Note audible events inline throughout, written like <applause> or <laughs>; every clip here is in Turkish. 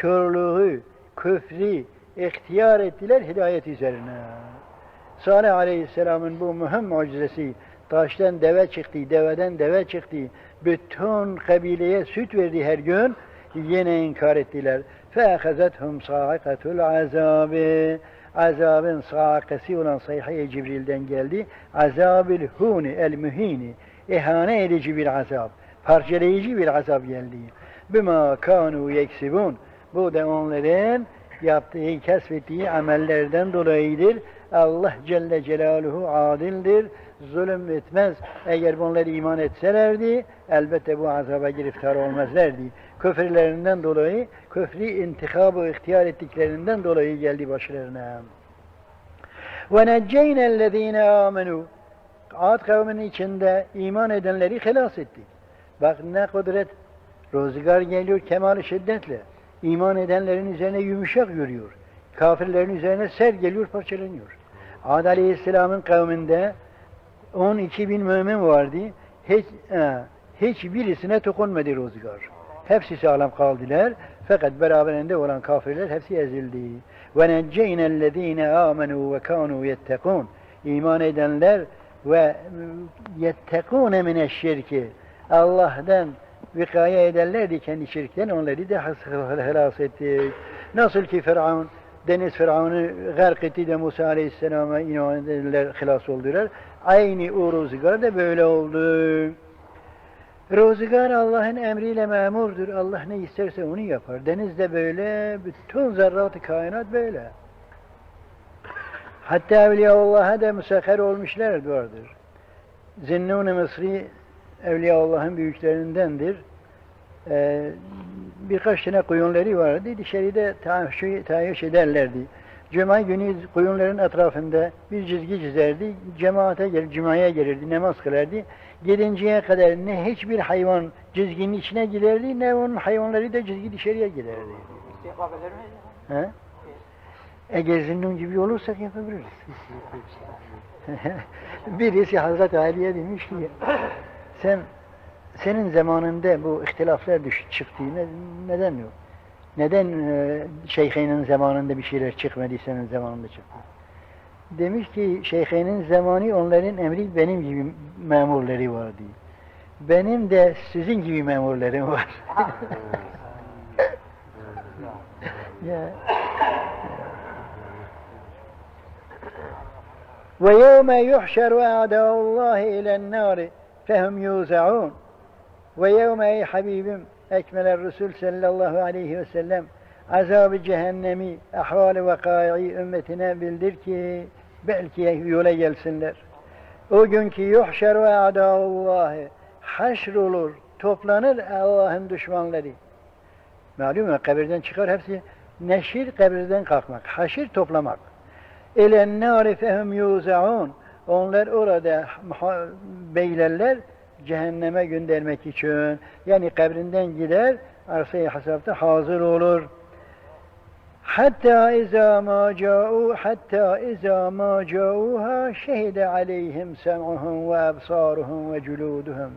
körlüğü, küfrü ihtiyar ettiler hidayet üzerine. Salih Aleyhisselam'ın bu mühim mucizesi taştan deve çıktı, deveden deve çıktı. Bütün kabileye süt verdi her gün. Yine inkar ettiler. فَاَخَذَتْهُمْ صَاعِقَةُ الْعَذَابِ Azabın saakesi olan sayhaya Cibril'den geldi. Azabil huni el mühini. İhane edici bir azap. Parçalayıcı bir azap geldi. Bima kanu yeksibun. Bu da onların yaptığı, kesbettiği amellerden dolayıdır. Allah Celle Celaluhu adildir, zulüm etmez. Eğer bunlar iman etselerdi, elbette bu azaba giriftar olmazlardı. Küfürlerinden dolayı, küfrü intikabı ihtiyar ettiklerinden dolayı geldi başlarına. وَنَجَّيْنَا الَّذ۪ينَ آمَنُوا Ad kavminin içinde iman edenleri helas ettik. Bak ne kudret, rüzgar geliyor kemal şiddetle. İman edenlerin üzerine yumuşak yürüyor. Kafirlerin üzerine ser geliyor, parçalanıyor. Ad Aleyhisselam'ın kavminde 12 bin mümin vardı. Hiç, e, hiçbirisine dokunmadı rüzgar. Hepsi sağlam kaldılar. Fakat beraberinde olan kafirler hepsi ezildi. Ve necceyna ellezine amenu ve kanu yettekun. İman edenler ve yettekune mineşşirki. Allah'tan vikaya ederlerdi kendi şirkten onları da helas ettik. Nasıl ki Firavun deniz Firavun'u gark etti de Musa Aleyhisselam'a inan edenler helas oldular. Aynı o rüzgar da böyle oldu. Rüzgar Allah'ın emriyle memurdur. Allah ne isterse onu yapar. Deniz de böyle, bütün zerrat-ı kainat böyle. Hatta Evliyaullah'a da müsahhar olmuşlar vardır. Zinnun-i Mısri Evliyaullah'ın büyüklerindendir. Ee, birkaç tane kuyunları vardı. Dışarıda tahayyüş ederlerdi. Cuma günü kuyunların etrafında bir çizgi çizerdi. Cemaate gelir, cumaya gelirdi, namaz kılardı. Gidinceye kadar ne hiçbir hayvan çizginin içine giderdi, ne onun hayvanları da çizgi dışarıya giderdi. Yapabilir miyiz? He? Eğer zinnun gibi olursak yapabiliriz. <laughs> <laughs> Birisi Hazreti Ali'ye demiş ki, sen senin zamanında bu ihtilaflar düş, çıktı, ne, neden yok? Neden e, şeyhinin zamanında bir şeyler çıkmadı, senin zamanında çıktı? Demiş ki şeyhinin zamanı onların emri benim gibi memurları vardı. Benim de sizin gibi memurlarım var. <laughs> ya. Ve yevme yuhşeru a'da'ullahi ilen nari fehum yuzaun. Ve yevme ey Habibim ekmeler Resul sallallahu aleyhi ve sellem azabı cehennemi ahval-i vakayı ümmetine bildir ki belki yola gelsinler. O günkü yuhşer ve adaullahi haşr olur, toplanır Allah'ın düşmanları. Malum ya kabirden çıkar hepsi neşir kabirden kalkmak, haşir toplamak. İlen nâri fehum yuzaun. Onlar orada beylerler cehenneme göndermek için. Yani kabrinden gider, arsayı hasapta hazır olur. Hatta izâ mâ câû, hatta izâ mâ câûhâ şehide aleyhim sem'uhum ve ebsâruhum ve cülûduhum.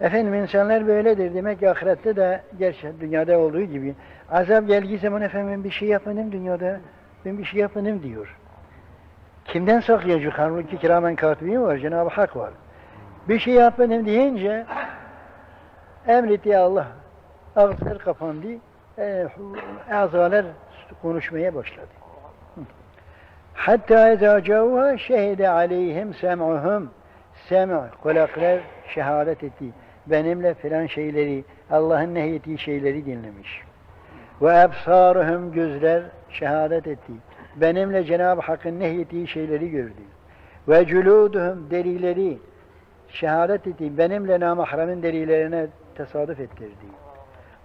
Efendim insanlar böyledir. Demek ki ahirette de gerçi dünyada olduğu gibi azap geldiği zaman efendim bir şey yapmadım dünyada. Ben bir şey yapmadım diyor. Kimden saklayacak? Halbuki kiramen katibi var, Cenab-ı Hak var. Bir şey yapmadım deyince emretti Allah. Ağızlar kapandı. E, azalar konuşmaya başladı. Hatta ezâ cavâ şehide aleyhim sem'uhum. Sem' kulaklar şehadet etti. Benimle filan şeyleri, Allah'ın nehyettiği şeyleri dinlemiş. Ve ebsâruhum gözler şehadet etti. Benimle Cenab-ı Hakk'ın nehyettiği şeyleri gördü. Ve cülûduhum derileri şehadet etti. Benimle namahremin derilerine tesadüf ettirdi.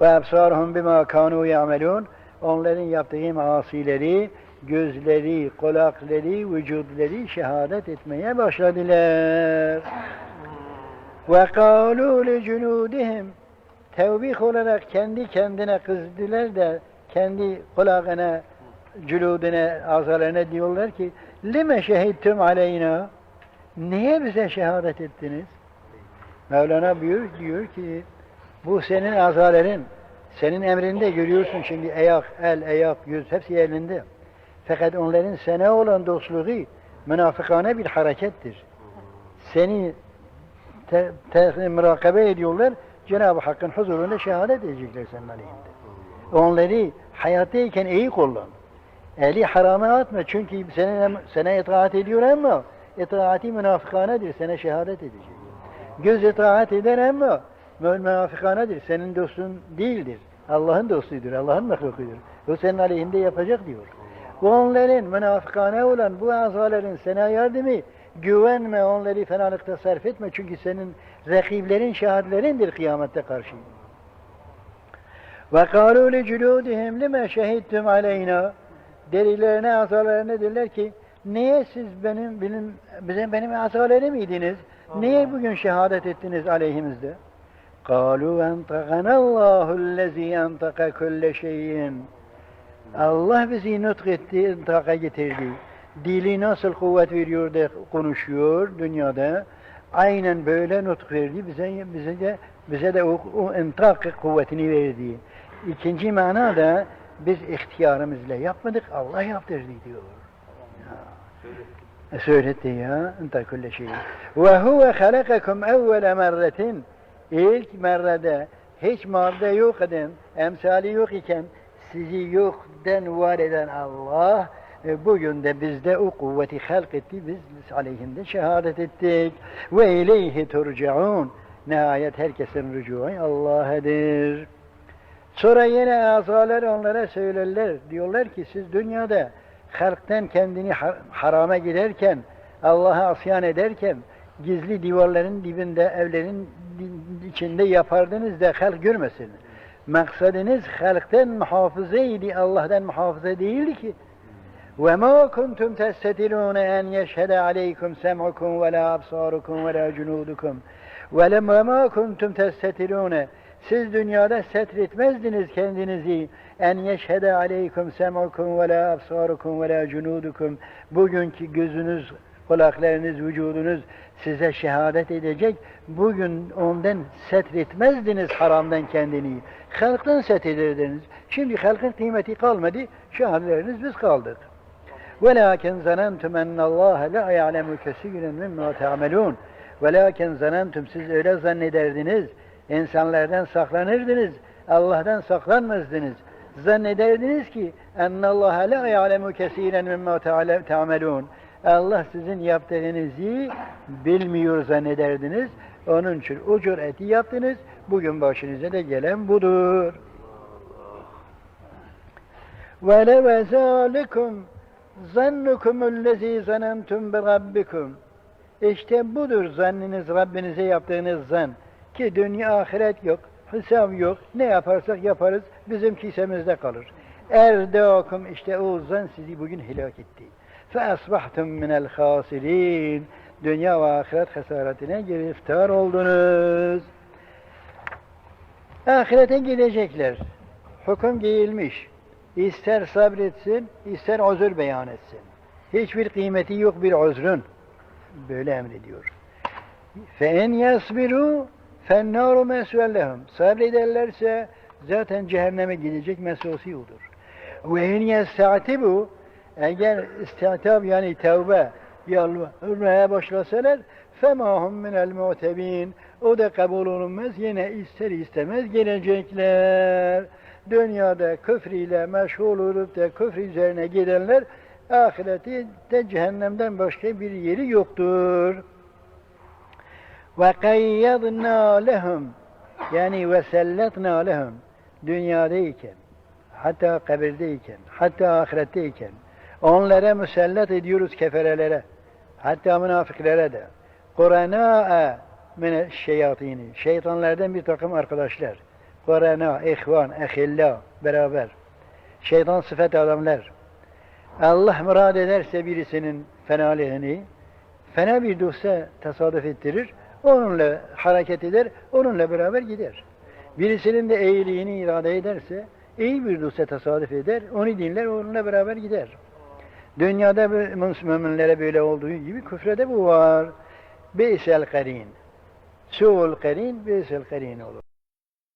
Ve ebsâruhum bimâ kânû ya'melûn. Onların yaptığı masileri, gözleri, kulakları, vücudları şehadet etmeye başladılar. Ve kâlû li cunûdihim tevbih olarak kendi kendine kızdılar da kendi kulağına, cüludine, azalarına diyorlar ki lime şehittum aleyna niye bize şehadet ettiniz? Mevlana buyur, diyor ki bu senin azaların Senin emrinde görüyorsun şimdi ayak, el, ayak, yüz hepsi elinde. Fakat onların sana olan dostluğu münafıkane bir harekettir. Seni te, te, mürakabe ediyorlar. Cenab-ı Hakk'ın huzurunda şehadet edecekler senin aleyhinde. Onları hayattayken iyi kullan. Eli harama atma çünkü sana, sana itaat ediyor ama itaati münafıkanedir. Sana şehadet edecek. Göz itaat eder ama münafıkanedir. Senin dostun değildir. Allah'ın dostudur. Allah'ın mahlukudur. O senin aleyhinde yapacak diyor. Bu onların münafıkane olan bu azaların sana yardımı güvenme onları fenalıkta sarf etme çünkü senin rakiblerin şahitlerindir kıyamette karşı. Ve kâlû li culûdihim lime derilerine, asalarına dediler ki niye siz benim benim bize benim asaleri miydiniz? Allah. Niye bugün şehadet ettiniz aleyhimizde? Kalu entagana Allahu'llezî entaka kulle şeyin. Allah bizi nutk etti, entaka getirdi. Dili nasıl kuvvet veriyor da konuşuyor dünyada. Aynen böyle nutk verdi bize bize de bize de o, o entak kuvvetini verdi. İkinci manada biz ihtiyarımızla yapmadık, Allah yaptırdı diyor. Ya. Söyletti ya, intak kulle şeyin. Ve huve halakakum evvele merretin. İlk merrede hiç madde yok eden, emsali yok iken sizi yoktan var eden Allah e, bugün de bizde o kuvveti halk etti. Biz, aleyhinde şehadet ettik. Ve ileyhi turcaun. Nihayet herkesin rücuu Allah'adır. Sonra yine azalar onlara söylerler. Diyorlar ki siz dünyada halktan kendini harama giderken, Allah'a asyan ederken, gizli divarların dibinde, evlerin içinde yapardınız da halk görmesin. Maksadınız halktan muhafızaydı, Allah'tan muhafaza değildi ki. وَمَا كُنْتُمْ تَسْتَتِرُونَ اَنْ يَشْهَدَ عَلَيْكُمْ سَمْعُكُمْ وَلَا أَبْصَارُكُمْ وَلَا جُنُودُكُمْ وَلَمَا كُنْتُمْ تَسْتَتِرُونَ Siz dünyada setretmezdiniz kendinizi. En yeşhede aleykum sem'ukum ve la absarukum ve la cunudukum. Bugünkü gözünüz, kulaklarınız, vücudunuz size şehadet edecek. Bugün ondan setretmezdiniz haramdan kendini. Halktan setredirdiniz. Şimdi halkın kıymeti kalmadı. Şahitleriniz biz kaldık. وَلَاكِنْ زَنَنْتُمْ اَنَّ اللّٰهَ لَا يَعْلَمُ كَسِيرًا مِمَّا تَعْمَلُونَ وَلَاكِنْ زَنَنْتُمْ Siz öyle zannederdiniz. insanlardan saklanırdınız. Allah'tan saklanmazdınız. Zannederdiniz ki اَنَّ اللّٰهَ لَا يَعْلَمُ كَسِيرًا مِمَّا تَعْمَلُونَ Allah sizin yaptığınızı bilmiyor zannederdiniz. Onun için o cüreti yaptınız. Bugün başınıza da gelen budur. وَلَوَ ذَٰلِكُمْ زَنُّكُمُ الَّذ۪ي زَنَنْتُمْ بِرَبِّكُمْ İşte budur zannınız, Rabbinize yaptığınız zan. Ki dünya ahiret yok, hesap yok. Ne yaparsak yaparız bizim kisemizde kalır. Erdeokum işte o zan sizi bugün helak etti. Fe asbahtum minel hasirin. Dünya ve ahiret hasaretine giriftar oldunuz. Ahirete gidecekler. Hukum giyilmiş. İster sabretsin, ister özür beyan etsin. Hiçbir kıymeti yok bir özrün. Böyle emrediyor. Fe en yasbiru فَالنَّارُ مَسْوَلْ لَهُمْ Sabrederlerse zaten cehenneme gidecek mesusi odur. وَاِنْ يَسْتَعْتِبُوا Eğer istiatab yani tevbe yalvarmaya başlasalar فَمَا هُمْ مِنَ الْمُعْتَب۪ينَ O da kabul olunmaz. Yine ister istemez gelecekler dünyada küfriyle meşgul olup da küfür üzerine gidenler ahireti de cehennemden başka bir yeri yoktur. Ve kayyadna lehum yani selletna lehum dünyadayken hatta kabirdeyken hatta ahiretteyken onlara müsellet ediyoruz keferelere hatta münafıklara da Kur'an'a min şeyatini şeytanlardan bir takım arkadaşlar Korena, ihvan, ehilla beraber. Şeytan sıfat adamlar. Allah murad ederse birisinin fenalihini, fena bir dostsa tesadüf ettirir, onunla hareket eder, onunla beraber gider. Birisinin de iyiliğini irade ederse, iyi bir dostsa tesadüf eder, onu dinler, onunla beraber gider. Dünyada müminlere böyle olduğu gibi küfrede bu var. Beysel karin. Su'ul karin, beysel karin olur.